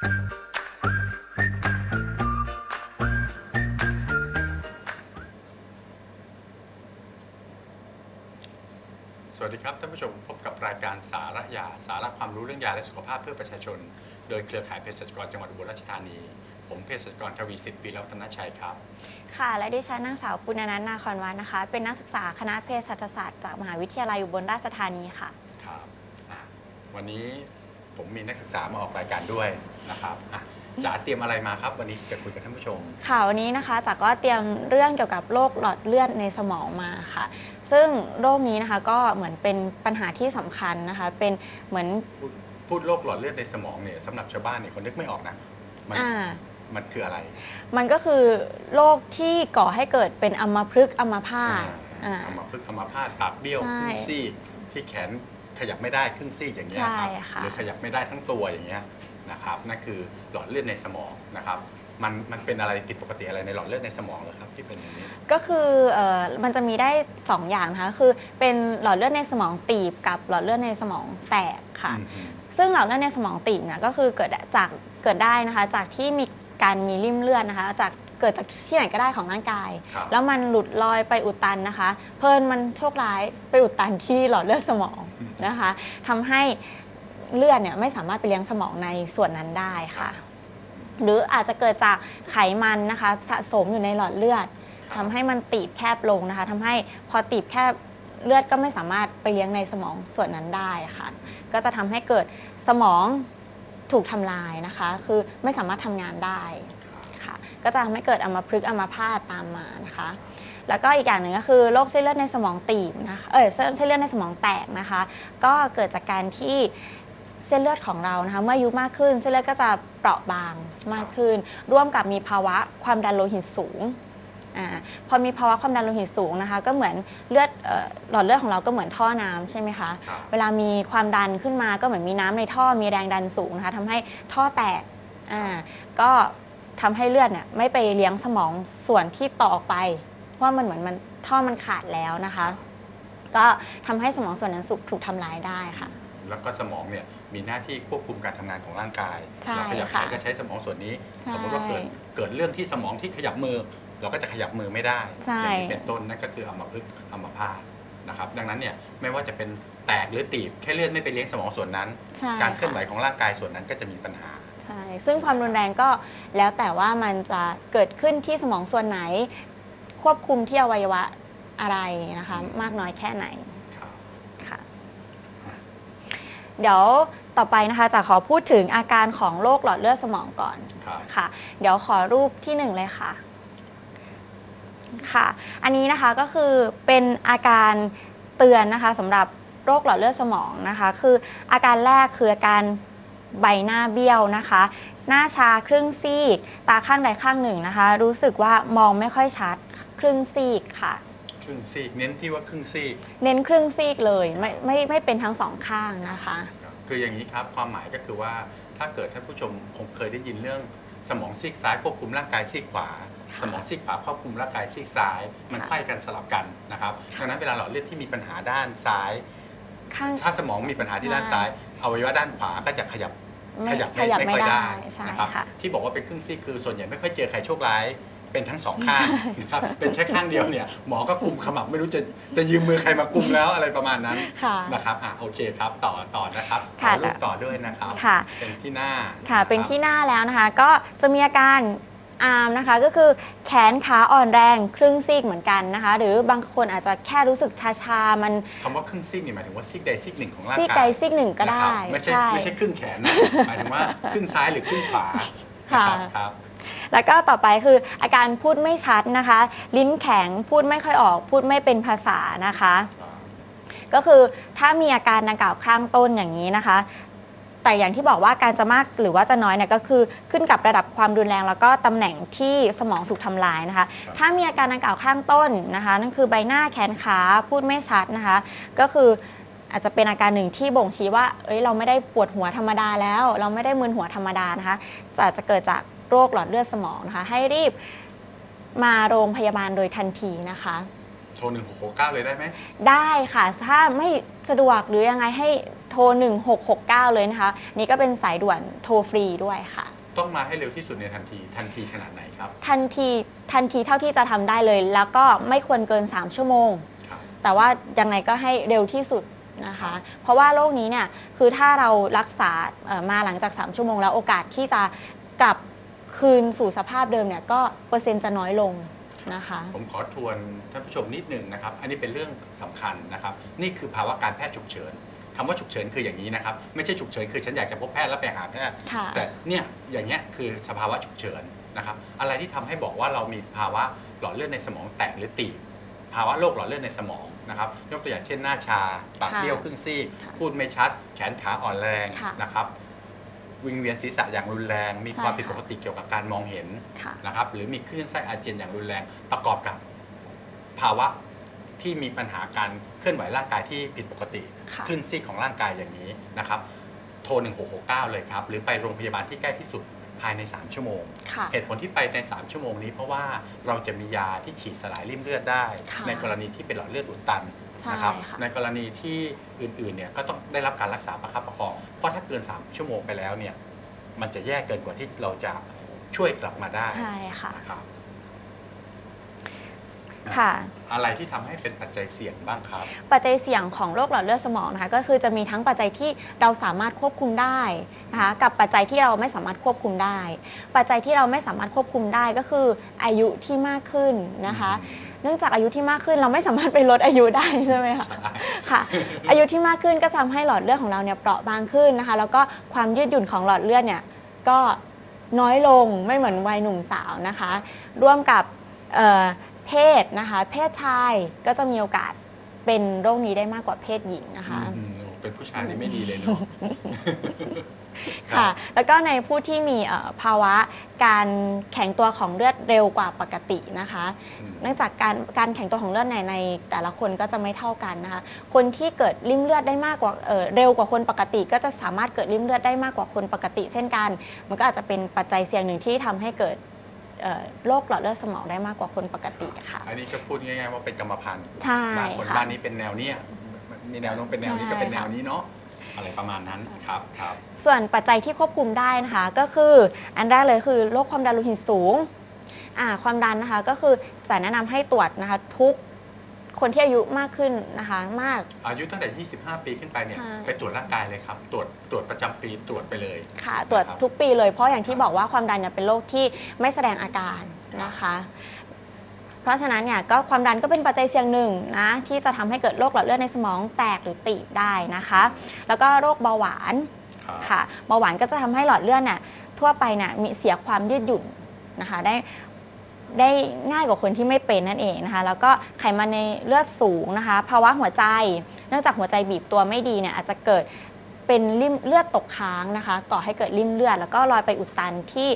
สวัสดีครับท่านผู้ชมพบกับรายการสาระยาสาระความรู้เรื่องยาและสุขภาพเพื่อประชาชน โดยเครือข่ายเภสัชกรจังหวัดอุบลราชธานี ผมเภสัชกรทวีสิทธิ์ปีรัตนชัยครับ ค่ะ และดิฉันนางสาวปุณณนันท์นาคอนวันนะคะ เป็นนักศึกษาคณะเภสัชศาสตร์จากมหาวิทยาลัยอุบลราชธานีค่ะ ครับอะวันนี้ ผมมีนักศึกษามาออกรายการด้วยนะครับอะจ๋าเตรียมอะไรมาครับ วันนี้จะคุยกับท่านผู้ชม ค่ะวันนี้นะคะจากก็เตรียมเรื่องเกี่ยวกับโรคหลอดเลือดในสมองมาค่ะ ซึ่งโรคนี้นะคะก็เหมือนเป็นปัญหาที่สำคัญนะคะ เป็นเหมือนพูดพูดโรคหลอดเลือดในสมองเนี่ยสำหรับชาวบ้านเนี่ยคนนึกไม่ออกนะ มันอ่า มันคืออะไร มันก็คือโรคที่ก่อให้เกิดเป็นอัมพฤกษ์อัมพาตอ่าเอามาพึกษ์เอามาพาดปากเบี้ยวใช่ครึ่งซี่ที่แขน ขยับไม่ได้ครึ่งซี่อย่างเงี้ยครับใช่ค่ะ หรือขยับไม่ได้ทั้งตัวอย่างเงี้ยนะครับนั่นคือหลอดเลือดในสมองนะครับมันมันเป็นอะไรผิดปกติอะไรในหลอดเลือดในสมองเหรอครับที่เป็นอย่างนี้ ก็คือเอ่อมันจะมีได้ 2 อย่างนะคะคือเป็นหลอดเลือดในสมองตีบกับหลอดเลือดในสมองแตกค่ะอืมอืมซึ่งหลอดเลือดในสมองตีบเนี่ยก็คือเกิดจากเกิดได้นะคะ จากที่มีการมีริ่มเลือดนะคะ จากเกิดจากที่ไหนก็ได้ของร่างกาย ครับ แล้วมันหลุดลอยไปอุดตันนะคะ เพิ่นมันโชคร้ายไปอุดตันที่หลอดเลือดสมอง นะคะทำให้เลือดเนี่ยไม่สามารถไปเลี้ยงสมองในส่วนนั้นได้ค่ะ หรืออาจจะเกิดจากไขมันนะคะสะสมอยู่ในหลอดเลือดครับทำให้มันตีบแคบลงนะคะทำให้พอตีบแคบเลือดก็ไม่สามารถไปเลี้ยงในสมองส่วนนั้นได้ค่ะ ก็จะทำให้เกิดสมองถูกทำลายนะคะ คือไม่สามารถทำงานได้ครับค่ะ ก็จะทำให้เกิดอัมพฤกษ์อัมพาตตามมานะคะ แล้วก็อีกอย่างหนึ่งก็คือโรคเส้นเลือดในสมองตีบนะคะเออเส้นเส้นเลือดในสมองแตกนะคะ ก็เกิดจากการที่เส้นเลือดของเรานะคะเมื่ออายุมากขึ้น เส้นเลือดก็จะเปราะบางมากขึ้น ร่วมกับมีภาวะความดันโลหิตสูงอาพอมีภาวะความดันโลหิตสูงนะคะ ก็เหมือนเลือดเอ่อหลอดเลือดของเราก็เหมือนท่อน้ำใช่ไหมคะครับเวลามีความดันขึ้นมาก็เหมือนมีน้ำในท่อมีแรงดันสูงนะคะทำให้ท่อแตกอ่าก็ทำให้เลือดเนี่ยไม่ไปเลี้ยงสมองส่วนที่ต่อออกไปเพราะ ว่ามันเหมือนมันท่อมันขาดแล้วนะคะ ก็ทำให้สมองส่วนนั้นสุกถูกทำลายได้ค่ะ แล้วก็สมองเนี่ยมีหน้าที่ควบคุมการทำงานของร่างกายใช่เราขยับค่ะแขนก็ใช้สมองส่วนนี้ ใช่สมมติว่าเกิดเกิดเรื่องที่สมองที่ขยับมือ เราก็จะขยับมือไม่ได้ใช่ อย่างนี้เป็นต้นนั่นก็คืออัมพฤกษ์อัมพาตนะครับ ดังนั้นเนี่ยไม่ว่าจะเป็นแตกหรือตีบแค่เลือดไม่ไปเลี้ยงสมองส่วนนั้น ใช่การเคลื่อนไหวค่ะของร่างกายส่วนนั้นก็จะมีปัญหา ใช่ซึ่งความรุนแรงก็แล้วแต่ว่ามันจะเกิดขึ้นที่สมองส่วนไหน ควบคุมที่อวัยวะอะไรนะคะ มากน้อยแค่ไหนครับค่ะเดี๋ยวต่อไปนะคะจะขอพูดถึงอาการของโรคหลอดเลือดสมองก่อนครับค่ะ เดี๋ยวขอรูปที่หนึ่งเลยค่ะค่ะ อันนี้นะคะก็คือเป็นอาการเตือนนะคะสำหรับโรคหลอดเลือดสมองนะคะ คืออาการแรกคืออาการใบหน้าเบี้ยวนะคะ หน้าชาครึ่งซีก ตาข้างใดข้างหนึ่งนะคะ รู้สึกว่ามองไม่ค่อยชัด ครึ่งซีกค่ะ ครึ่งซีก เน้นที่ว่าครึ่งซีก เน้นครึ่งซีกเลยไม่ไม่ไม่เป็นทั้งสองข้างนะคะครับคืออย่างนี้ครับความหมายก็คือว่าถ้าเกิดท่านผู้ชมคงเคยได้ยินเรื่องสมองซีกซ้ายควบคุมร่างกายซีกขวาค่ะสมองซีกขวาควบคุมร่างกายซีกซ้าย มันค่ะไขว้กันสลับกันนะครับค่ะดังนั้นเวลาหลอดเลือดที่มีปัญหาด้านซ้าย ข้าง ถ้าสมองมีปัญหาที่ด้านใช่ซ้ายอวัยวะด้านขวาก็จะขยับไม่ขยับขยับไม่ไม่ค่อยได้ได้ใช่นะครับค่ะ ที่บอกว่าเป็นครึ่งซีกคือส่วนใหญ่ไม่ค่อยเจอใครโชคร้าย เป็นทั้งสองข้างนะครับเป็นแค่ข้างเดียวเนี่ยหมอก็กุมขมับไม่รู้จะจะยืมมือใครมากุมแล้วอะไรประมาณนั้นค่ะนะครับอะโอเคครับต่อต่อนะครับขค่ะอรูปต่อด้วยนะครับค่ะเป็นที่หน้าค่ะรับเป็นที่หน้าแล้วนะคะ ก็จะมีอาการอาร์มนะคะก็คือแขนขาอ่อนแรงครึ่งซีกเหมือนกันนะคะ หรือบางคนอาจจะแค่รู้สึกชาๆมันคำว่าครึ่งซีกนี่หมายถึงว่าซีกใดซีกหนึ่งของร่างซีกกายใดซีกหนึ่งก็ได้นะครับไม่ใช่ใช่ไม่ใช่ครึ่งแขนนะหมายถึงว่าครึ่งซ้ายหรือครึ่งขวาค่ะนะครับครับ แล้วก็ต่อไปคืออาการพูดไม่ชัดนะคะ ลิ้นแข็งพูดไม่ค่อยออก พูดไม่เป็นภาษานะคะ ก็คือถ้ามีอาการดังกล่าวข้างต้นอย่างนี้นะคะ แต่อย่างที่บอกว่าการจะมากหรือว่าจะน้อยเนี่ยก็คือขึ้นกับระดับความรุนแรงแล้วก็ตำแหน่งที่สมองถูกทำลายนะคะครับถ้ามีอาการดังกล่าวข้างต้นนะคะ นั่นคือใบหน้าแขนขาพูดไม่ชัดนะคะ ก็คืออาจจะเป็นอาการหนึ่งที่บ่งชี้ว่า เอ้ย เราไม่ได้ปวดหัวธรรมดาแล้ว เราไม่ได้มึนหัวธรรมดานะคะจะอาจจะเกิดจาก โรคหลอดเลือดสมองนะคะ ให้รีบมาโรงพยาบาลโดยทันทีนะคะ โทรหนึ่งหกหกเก้าเลยได้ไหม ได้ค่ะ ถ้าไม่สะดวกหรือยังไงให้โทร 1669 เลยนะคะ นี่ก็เป็นสายด่วนโทรฟรีด้วยค่ะ ต้องมาให้เร็วที่สุดในทันทีทันทีขนาดไหนครับ ทันทีทันทีเท่าที่จะทำได้เลย แล้วก็ไม่ควรเกิน 3 ชั่วโมง ครับ แต่ว่ายังไงก็ให้เร็วที่สุดนะคะ เพราะว่าโรคนี้เนี่ยคือถ้าเรารักษาเอ่อมาหลังจาก 3 ชั่วโมงแล้วโอกาสที่จะกลับ คืนสู่สภาพเดิมเนี่ยก็เปอร์เซ็นต์จะน้อยลงนะคะ ผมขอทวนท่านผู้ชมนิดหนึ่งนะครับ อันนี้เป็นเรื่องสำคัญนะครับ นี่คือภาวะการแพทย์ฉุกเฉินคำว่าฉุกเฉินคืออย่างนี้นะครับ ไม่ใช่ฉุกเฉินคือฉันอยากจะพบแพทย์แล้วไปหาแพทย์ค่ะ แต่เนี่ยอย่างเงี้ยคือสภาวะฉุกเฉินนะครับ อะไรที่ทำให้บอกว่าเรามีภาวะหลอดเลือดในสมองแตกหรือตีบภาวะโรคหลอดเลือดในสมองนะครับยกตัวอย่างเช่นหน้าชา ปากค่ะเบี้ยวครึ่งซีกค่ะพูดไม่ชัด แขนขาอ่อนแรงค่ะ นะครับ วิงเวียนศีรษะอย่างรุนแรง มีใช่ความผิดค่ะปกติเกี่ยวกับการมองเห็นค่ะนะครับ หรือมีคลื่นไส้อาเจียนอย่างรุนแรง ประกอบกับภาวะที่มีปัญหาการเคลื่อนไหวร่างกายที่ผิดปกติค่ะคลื่นซีกของร่างกายอย่างนี้นะครับ โทร 1669 เลยครับ หรือไปโรงพยาบาลที่ใกล้ที่สุดภายใน 3 ชั่วโมงค่ะเหตุผลที่ไปใน 3 ชั่วโมงนี้เพราะว่าเราจะมียาที่ฉีดสลายริ่มเลือดได้ค่ะในกรณีที่เป็นหลอดเลือดอุดตันใช่นะครับค่ะในกรณีที่อื่นๆเนี่ยก็ต้องได้รับการรักษาประคับประคอง เพราะถ้าเกิน 3 ชั่วโมงไปแล้วเนี่ย มันจะแย่เกินกว่าที่เราจะช่วยกลับมาได้ใช่ค่ะ นะครับค่ะ อะไรที่ทำให้เป็นปัจจัยเสี่ยงบ้างครับ ปัจจัยเสี่ยงของโรคหลอดเลือดสมองนะคะก็คือจะมีทั้งปัจจัยที่เราสามารถควบคุมได้นะคะกับปัจจัยที่เราไม่สามารถควบคุมได้ ปัจจัยที่เราไม่สามารถควบคุมได้ก็คืออายุที่มากขึ้นนะคะ เนื่องจากอายุที่มากขึ้นเราไม่สามารถไปลดอายุได้ใช่ไหมคะใช่ค่ะ อายุที่มากขึ้นก็ทำให้หลอดเลือดของเราเนี่ยเปราะบางขึ้นนะคะ แล้วก็ความยืดหยุ่นของหลอดเลือดเนี่ยก็น้อยลงไม่เหมือนวัยหนุ่มสาวนะคะ ร่วมกับเอ่อเพศนะคะ เพศชายก็จะมีโอกาสเป็นโรคนี้ได้มากกว่าเพศหญิงนะคะอืมโอ้เป็นผู้ชายนี่ไม่ดีเลยเนาะ ค่ะ แล้วก็ในผู้ที่มีเอ่อภาวะการแข็งตัวของเลือดเร็วกว่าปกตินะคะอืมเนื่องจากการการแข็งตัวของเลือดในในแต่ละคนก็จะไม่เท่ากันนะคะ คนที่เกิดริ่มเลือดได้มากกว่าเอ่อเร็วกว่าคนปกติ ก็จะสามารถเกิดริ่มเลือดได้มากกว่าคนปกติ เช่นกัน มันก็อาจจะเป็นปัจจัยเสี่ยงหนึ่งที่ทำให้เกิดเอ่อโรคหลอดเลือดสมองได้มากกว่าคนปกติค่ะ อันนี้ก็พูดง่ายๆว่าเป็นกรรมพันธุ์ใช่บางคนค่ะบ้านนี้เป็นแนวเนี้ยมีแนวโน้มเป็นแนวนี้ใช่ก็เป็นแนวค่ะนี้เนาะ อะไรประมาณนั้นครับครับ ส่วนปัจจัยที่ควบคุมได้นะคะก็คืออันแรกเลยคือโรคความดันโลหิตสูงอ่าความดันนะคะก็คือจะแนะนำให้ตรวจนะคะทุกคนที่อายุมากขึ้นนะคะมาก อายุตั้งแต่ 25 ปีขึ้นไปเนี่ย ใช่ ไปตรวจร่างกายเลยครับ ตรวจตรวจประจำปีตรวจไปเลย ค่ะตรวจนะครับทุกปีเลยเพราะอย่างที่บอกว่าความดันเนี่ยเป็นโรคที่ไม่แสดงอาการนะคะ เพราะฉะนั้นเนี่ยก็ความดันก็เป็นปัจจัยเสี่ยงหนึ่งนะที่จะทำให้เกิดโรคหลอดเลือดในสมองแตกหรือตีบได้นะคะ แล้วก็โรคเบาหวานครับค่ะเบาหวานก็จะทำให้หลอดเลือดเนี่ยทั่วไปเนี่ยมีเสียความยืดหยุ่นนะคะได้ได้ง่ายกว่าคนที่ไม่เป็นนั่นเองนะคะ แล้วก็ไขมันในเลือดสูงนะคะ ภาวะหัวใจ เนื่องจากหัวใจบีบตัวไม่ดีเนี่ยอาจจะเกิดเป็นริ่มเลือดตกค้างนะคะ ก่อให้เกิดริ่มเลือด แล้วก็ลอยไปอุดตันที่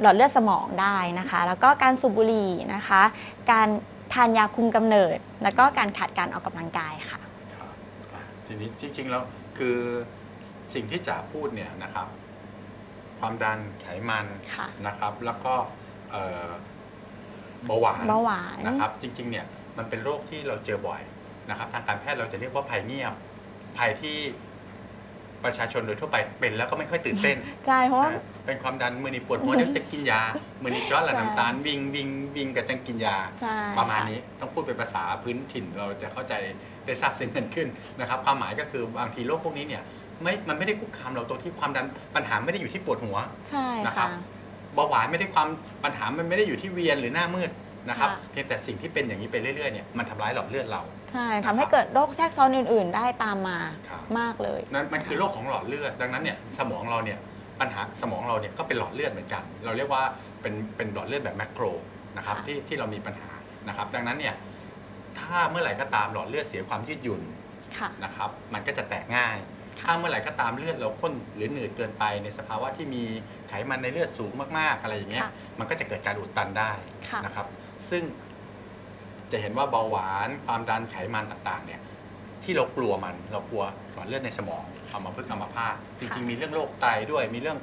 หลอดเลือดสมองได้นะคะ แล้วก็การสูบบุหรี่นะคะ การทานยาคุมกำเนิด แล้วก็การขาดการออกกำลังกายค่ะครับอะทีนี้จริงๆแล้วคือสิ่งที่จ๋าพูดเนี่ยนะครับ ความดันไขมันค่ะ นะครับ แล้วก็เอ่อเบาหวานเบาหวาน นะครับ จริงๆเนี่ยมันเป็นโรคที่เราเจอบ่อยนะครับ ทางการแพทย์เราจะเรียกว่าภัยเงียบภัยที่ ประชาชนโดยทั่วไปเป็นแล้วก็ไม่ค่อยตื่นเต้นใช่เพราะว่า นะเป็นความดันมือนีปวดหัวเดี๋ยวจะกินยา มือนีย้อนหลังใช่น้ำตาลวิ่งวิ่งวิ่งกับจังกินยา ใช่ประมาณค่นี้ต้องพูดเป็นภาษาพื้นถิ่นเราจะเข้าใจได้ทราบซึ้งกันขึ้นนะครับความหมายก็คือบางทีโรคพวกนี้เนี่ยไม่มันไม่ได้คุกคามเราตรงที่ความดันปัญหาไม่ได้อยู่ที่ปวดหัว ใช่นะครัค่ะบเบาหวานไม่ได้ความปัญหามันไม่ได้อยู่ที่เวียนหรือหน้ามืดนะครับค่ะ เพียงแต่สิ่งที่เป็นอย่างนี้ไปเรื่อยๆเนี่ยมันทำร้ายหลอดเลือดเรา ใช่ทำให้เกิดโรคแทรกซ้อนอื่น ๆ ได้ตามมาครับ มากเลย นั่นมันคือโรคของหลอดเลือด ดังนั้นเนี่ยสมองเราเนี่ยปัญหาสมองเราเนี่ยก็เป็นหลอดเลือดเหมือนกัน เราเรียกว่าเป็นเป็นหลอดเลือดแบบแมกโรนะครับค่ะ ที่ที่เรามีปัญหานะครับดังนั้นเนี่ยถ้าเมื่อไหร่ก็ตามหลอดเลือดเสียความยืดหยุ่นค่ะ นะครับมันก็จะแตกง่าย ถ้าเมื่อไหร่ก็ตามเลือดเราข้นหรือหนืดเกินไปในสภาวะที่มีไขมันในเลือดสูงมากๆอะไรอย่างเงี้ยค่ะ มันก็จะเกิดการอุดตันได้ค่ะ นะครับซึ่ง จะเห็นว่าเบาหวานความดันไขมันต่างๆเนี่ยที่เรากลัวมันเรากลัวหลอดเลือดในสมองอัมพฤกษ์อัมพาตจริงๆ มีเรื่องโรคไตด้วยมีเรื่อง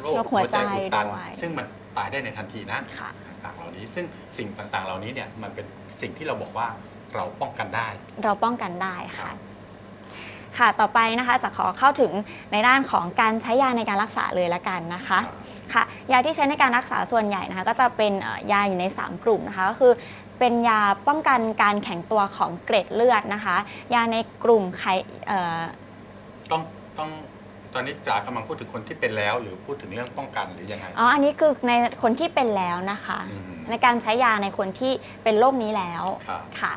โรคโรคหัวใจอุดตันด้วยซึ่งมันตายได้ในทันทีนะค่ะต่างๆเหล่านี้ ซึ่งสิ่งต่างๆเหล่านี้เนี่ยมันเป็นสิ่งที่เราบอกว่าเราป้องกันได้ เราป้องกันได้ค่ะ ค่ะต่อไปนะคะจะขอเข้าถึงในด้านของการใช้ยาในการรักษาเลยละกันนะคะค่ะยาที่ใช้ในการรักษาส่วนใหญ่นะคะก็จะเป็นเอ่อยาอยู่ใน 3 กลุ่มนะคะก็คือ เป็นยาป้องกันการแข็งตัวของเกร็ดเลือดนะคะ ยาในกลุ่มไขเอ่อต้องต้องตอนนี้จ๋ากำลังพูดถึงคนที่เป็นแล้ว หรือพูดถึงเรื่องป้องกันหรือยังไงอ๋ออันนี้คือในคนที่เป็นแล้วนะคะอืมในการใช้ยาในคนที่เป็นโรคนี้แล้วครับค่ะ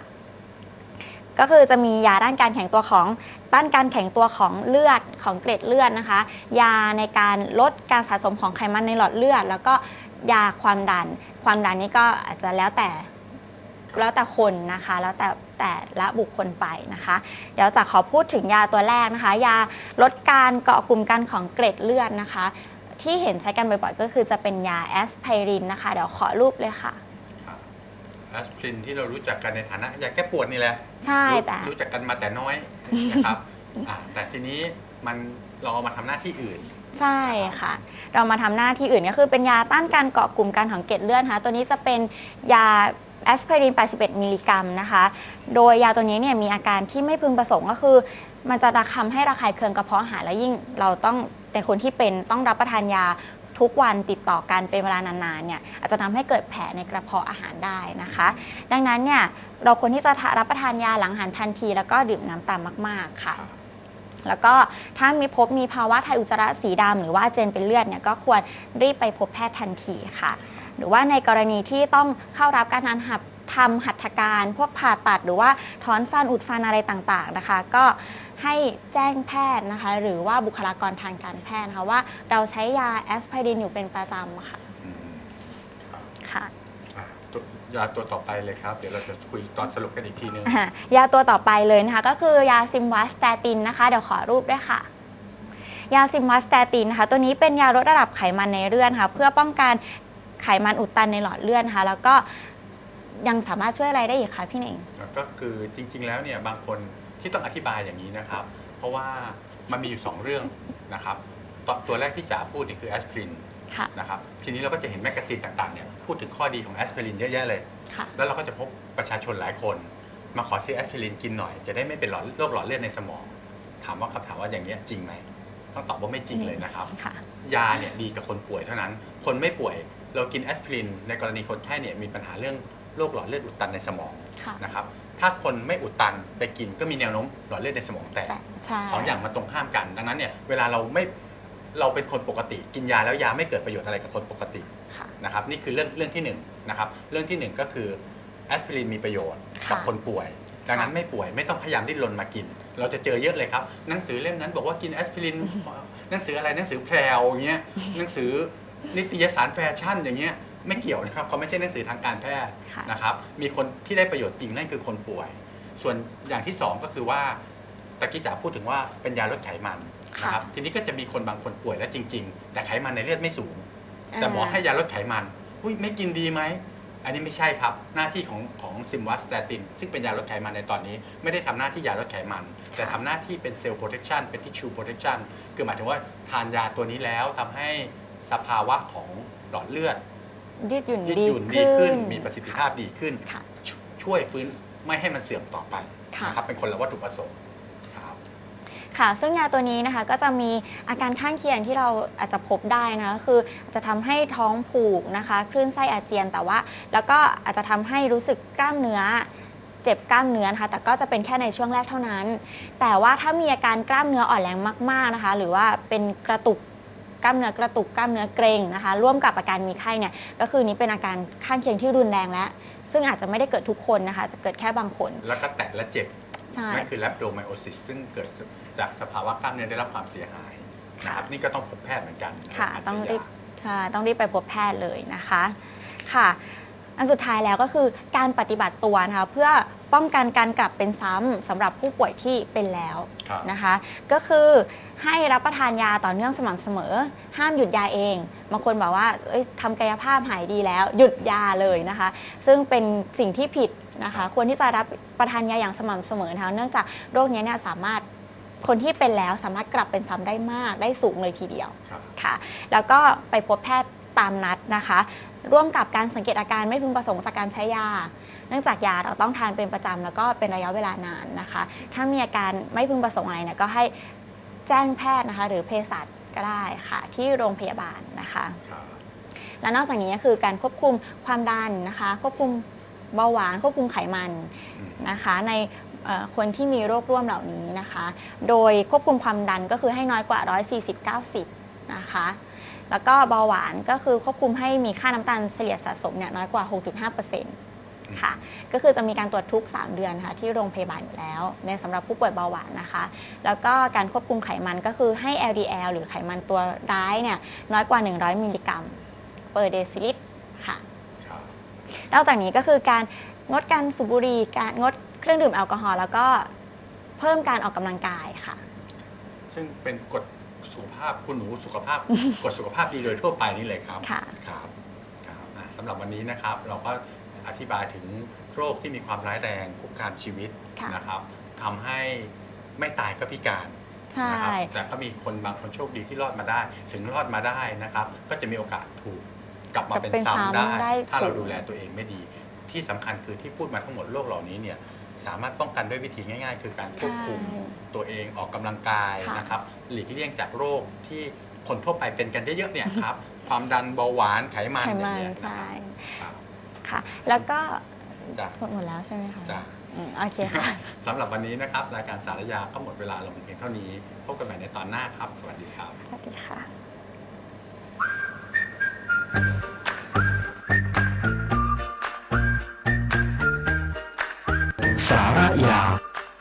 ก็คือจะมียาด้านการแข็งตัวของต้านการแข็งตัวของเลือดของเกล็ดเลือดนะคะ ยาในการลดการสะสมของไขมันในหลอดเลือด แล้วก็ยาความดัน ความดันนี้ก็อาจจะแล้วแต่ แล้วแต่คนนะคะ แล้วแต่แต่ละบุคคลไปนะคะ เดี๋ยวจะขอพูดถึงยาตัวแรกนะคะ ยาลดการเกาะกลุ่มกันของเกล็ดเลือดนะคะ ที่เห็นใช้กันบ่อยๆก็คือจะเป็นยาแอสไพรินนะคะ เดี๋ยวขอรูปเลยค่ะแอสพรินที่เรารู้จักกันในฐานะยาแก้ปวดนี่แหละใช่รู้แต่รู้จักกันมาแต่น้อยนะครับอ่าแต่ทีนี้มันเราเอามาทำหน้าที่อื่นใช่ค่ะ เรามาทำหน้าที่อื่นก็คือเป็นยาต้านการเกาะกลุ่มการของเกล็ดเลือดนะคะตัวนี้จะเป็นยา แอสไพริน 81 มิลลิกรัมนะคะ โดยยาตัวนี้เนี่ยมีอาการที่ไม่พึงประสงค์ก็คือ มันจะทำให้ระคายเคืองกระเพาะอาหารและยิ่งเราต้องในคนที่เป็นต้องรับประทานยาทุกวันติดต่อกันเป็นเวลานานๆเนี่ยอาจจะทำให้เกิดแผลในกระเพาะอาหารได้นะคะ ดังนั้นเนี่ยเราควรที่จะรับประทานยาหลังอาหารทันที แล้วก็ดื่มน้ำตามมาก ๆค่ะ แล้วก็ถ้ามีพบมีภาวะถ่ายอุจจาระสีดำหรือว่าอาเจนเป็นเลือดเนี่ยก็ควรรีบไปพบแพทย์ทันทีค่ะ หรือว่าในกรณีที่ต้องเข้ารับการทำหัตทำหัตถการ พวกผ่าตัดหรือว่าถอนฟันอุดฟันอะไรต่างๆนะคะ ก็ให้แจ้งแพทย์นะคะ หรือว่าบุคลากรทางการแพทย์นะคะว่าเราใช้ยาแอสไพรินอยู่เป็นประจำค่ะอืมครับค่ะ อะตัวยาตัวต่อไปเลยครับ เดี๋ยวเราจะคุยตอนสรุปกันอีกทีนึง อะยาตัวต่อไปเลยนะคะ ก็คือยาซิมวัสแตตินนะคะ เดี๋ยวขอรูปด้วยค่ะ ยาซิมวัสแตตินนะคะ ตัวนี้เป็นยาลดระดับไขมันในเลือดค่ะ เพื่อป้องกัน ไขมันอุดตันในหลอดเลือดนะคะแล้วก็ยังสามารถช่วยอะไรได้อีกคะพี่เน่ง ก็คือจริง ๆ แล้วเนี่ยบางคนที่ต้องอธิบายอย่างนี้นะครับ เพราะว่ามันมีอยู่ 2 เรื่องนะครับตัวตัวแรกที่จ๋าพูดนี่คือแอสพรินค่ะนะครับทีนี้เราก็จะเห็นแมกกาซีนต่างๆเนี่ยพูดถึงข้อดีของแอสพรินเยอะแยะเลยค่ะแล้วเราก็จะพบประชาชนหลายคน มาขอซื้อแอสพรินกินหน่อย จะได้ไม่เป็นหลอดโรคหลอดเลือดในสมอง ถามว่าคำถามว่าอย่างนี้ยจริงไหม ต้องตอบว่าไม่จริงเลยนะครับ ค่ะ ยาเนี่ยดีกับคนป่วยเท่านั้น คนไม่ป่วยเรากินแอสพรินในกรณีคนไข้เนี่ยมีปัญหาเรื่องโรคหลอดเลือดอุดตันในสมองค่ะนะครับ ถ้าคนไม่อุดตันไปกินก็มีแนวโน้มหลอดเลือดในสมองแตกใช่ใช่สองอย่างมันตรงข้ามกัน ดังนั้นเนี่ยเวลาเราไม่เราเป็นคนปกติ กินยาแล้วยาไม่เกิดประโยชน์อะไรกับคนปกติค่ะ นะครับนี่คือเรื่องเรื่องที่หนึ่งนะครับเรื่องที่หนึ่งก็คือแอสไพรินมีประโยชน์กับค่ะ คนป่วย ดังนั้นไม่ป่วยไม่ต้องพยายามดิ้นรนมากิน เราจะเจอเยอะเลยครับ หนังสือเล่มนั้นบอกว่ากินแอสไพริน หนังสืออะไรหนังสือแพรวอย่างเงี้ยหนังสือนิตยสารแฟชั่นอย่างเงี้ยไม่เกี่ยวนะครับเขาไม่ใช่หนังสือทางการแพทย์ค่ะนะครับ มีคนที่ได้ประโยชน์จริงนั่นคือคนป่วย ส่วนอย่างที่สองก็คือว่าตะกี้จ๋าพูดถึงว่าเป็นยาลดไขมันนะครับทีนี้ก็จะมีคนบางคนป่วยแล้วจริง ๆ แต่ไขมันในเลือดไม่สูง แต่หมอให้ยาลดไขมันอุ้ยไม่กินดีไหม อันนี้ไม่ใช่ครับหน้าที่ของของซิมวัสแตตินซึ่งเป็นยาลดไขมันในตอนนี้ ไม่ได้ทำหน้าที่ยาลดไขมัน แต่ทำหน้าที่เป็นเซลล์โปรเทคชันเป็นทิชชูโปรเทคชันคือหมายถึงว่าทานยาตัวนี้แล้วทำให้สภาวะของหลอดเลือดยืดหยุ่นยืดดีหยุ่นดีขึ้นขึ้น มีประสิทธิภาพดีขึ้นค่ะชช่วยฟื้นไม่ให้มันเสื่อมต่อไปค่ะนะครับเป็นคนละวัตถุประสงค์ครับ ค่ะ ซึ่งยาตัวนี้นะคะก็จะมีอาการข้างเคียงที่เราอาจจะพบได้นะคะก็คืออาจจะทำให้ท้องผูกนะคะคลื่นไส้อาเจียนแต่ว่า แล้วก็อาจจะทำให้รู้สึกกล้ามเนื้อเจ็บกล้ามเนื้อนะคะแต่ก็จะเป็นแค่ในช่วงแรกเท่านั้น แต่ว่าถ้ามีอาการกล้ามเนื้ออ่อนแรงมาก ๆนะคะ หรือว่าเป็นกระตุกกล้ามเนื้อกระตุกกล้ามเนื้อเกร็งนะคะ ร่วมกับอาการมีไข้เนี่ยก็คือนี้เป็นอาการข้างเคียงที่รุนแรงแล้ว ซึ่งอาจจะไม่ได้เกิดทุกคนนะคะ จะเกิดแค่บางคน แล้วก็แตะและเจ็บ นั่นคือแลปโดไมโอซิสซึ่งเกิดจากสภาวะกล้ามเนื้อได้รับความเสียหายนะครับนี่ก็ต้องพบแพทย์เหมือนกันค่ะาจจะต้องรีบยากใช่ต้องรีบไปพบแพทย์เลยนะคะค่ะ อันสุดท้ายแล้วก็คือการปฏิบัติตัวนะคะเพื่อป้องกันการกลับเป็นซ้ำสำหรับผู้ป่วยที่เป็นแล้วครับนะคะ ก็คือ ให้รับประทานยาต่อเนื่องสม่ำเสมอ ห้ามหยุดยาเองบางคนบอกว่าเอ้ยทำกายภาพหายดีแล้ว หยุดยาเลยนะคะ ซึ่งเป็นสิ่งที่ผิดนะคะ ควรที่จะรับประทานยาอย่างสม่ำเสมอนะคะเนื่องจากโรคนี้เนี่ยสามารถคนที่เป็นแล้วสามารถกลับเป็นซ้ำได้มากได้สูงเลยทีเดียวครับค่ะ แล้วก็ไปพบแพทย์ตามนัดนะคะ ร่วมกับการสังเกตอาการไม่พึงประสงค์จากการใช้ยาเนื่องจากยาเราต้องทานเป็นประจำแล้วก็เป็นระยะเวลานานนะคะ ถ้ามีอาการไม่พึงประสงค์อะไรเนี่ยก็ให้ แจ้งแพทย์นะคะ หรือเภสัชก็ได้ค่ะที่โรงพยาบาลนะคะครับและนอกจากนี้ก็คือการควบคุมความดันนะคะ ควบคุมเบาหวาน ควบคุมไขมันอืมนะคะ ในเอ่อคนที่มีโรคร่วมเหล่านี้นะคะ โดยควบคุมความดันก็คือให้น้อยกว่า 140-90 นะคะ แล้วก็เบาหวานก็คือควบคุมให้มีค่าน้ำตาลเฉลี่ยสะสมเนี่ยน้อยกว่า 6.5% ค่ะ ก็คือจะมีการตรวจทุก 3 เดือนค่ะที่โรงพยาบาลอยู่แล้ว ในสำหรับผู้ป่วยเบาหวานนะคะ แล้วก็การควบคุมไขมันก็คือให้ LDL หรือไขมันตัวร้ายเนี่ยน้อยกว่า 100 มิลลิกรัม per deciliter ค่ะครับนอกจากนี้ก็คือการงดการสูบบุหรี่การงดเครื่องดื่มแอลกอฮอล์แล้วก็เพิ่มการออกกำลังกายค่ะ ซึ่งเป็นกฎสุขภาพคุณหนูสุขภาพกฎสุขภาพดีโดยทั่วไปนี่เลยครับค่ะครับครับอะสำหรับวันนี้นะครับ เราก็ อธิบายถึงโรคที่มีความร้ายแรงคุกคามชีวิตค่ะนะครับทำให้ไม่ตายก็พิการใช่ นะครับแต่ก็มีคนบางคนโชคดีที่รอดมาได้ ถึงรอดมาได้นะครับ ก็จะมีโอกาสถูกกลับมาเป็นเป็นซ้ำได้ซ้ำได้ ถ้าเราสูงดูแลตัวเองไม่ดี ที่สำคัญคือที่พูดมาทั้งหมดโรคเหล่านี้เนี่ยสามารถป้องกันด้วยวิธีง่าย ๆ คือการควบคุม ใช่ ตัวเองออกกำลังกายค่ะนะครับ หลีกเลี่ยงจากโรคที่คนทั่วไปเป็นกันเยอะๆเนี่ยครับ ความดันเบาหวานไขมันไขอย่างมันเงี้ยนะใช่ ครับ ค่ะ แล้วก็จ้ะหมดหมดแล้วใช่ไหมคะจ้ะ อืมโอเคค่ะ สำหรับวันนี้นะครับ รายการสารยาก็หมดเวลาลงเพียงเท่านี้ พบกันใหม่ในตอนหน้าครับ สวัสดีครับ สวัสดีค่ะ